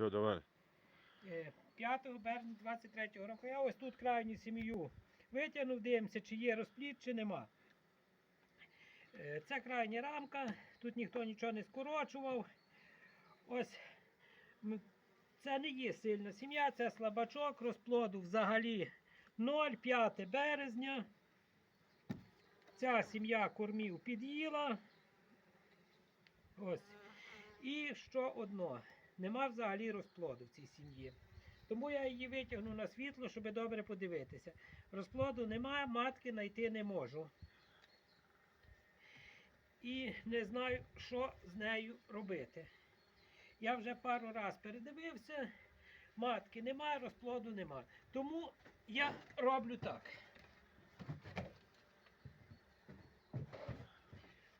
Все, давай. Е, 5 березня 23 року я ось тут крайню сім'ю витягнув, дивимося, чи є розплід, чи нема. Е, Це крайня рамка, тут ніхто нічого не скорочував. Ось це не є сильна сім'я, це слабачок, розплоду взагалі 0, 5 березня. Ця сім'я кормів під'їла. Ось. І що одно, нема взагалі розплоду в цій сім'ї. Тому я її витягну на світло, щоб добре подивитися. Розплоду немає, матки знайти не можу. І не знаю, що з нею робити. Я вже пару раз передивився, матки немає, розплоду немає. Тому я роблю так.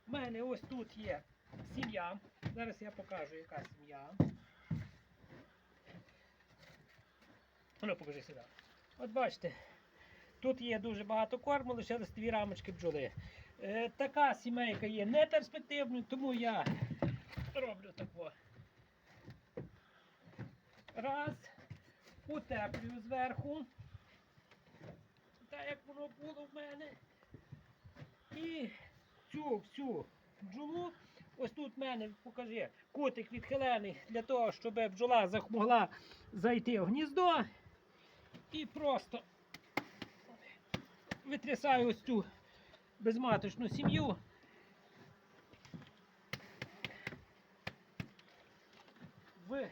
У мене ось тут є сім'я. Зараз я покажу, яка сім'я. Ну, покажи сюди. От бачите, тут є дуже багато корму, лишились дві рамочки бджоли. Е, така сімейка є неперспективною, тому я роблю тако. Раз, утеплюю зверху. Так як воно було в мене. І цю всю бджолу. Ось тут в мене, покажи, кутик відхилений для того, щоб бджола могла зайти в гніздо. І просто витрясаю ось цю безматочну сім'ю. В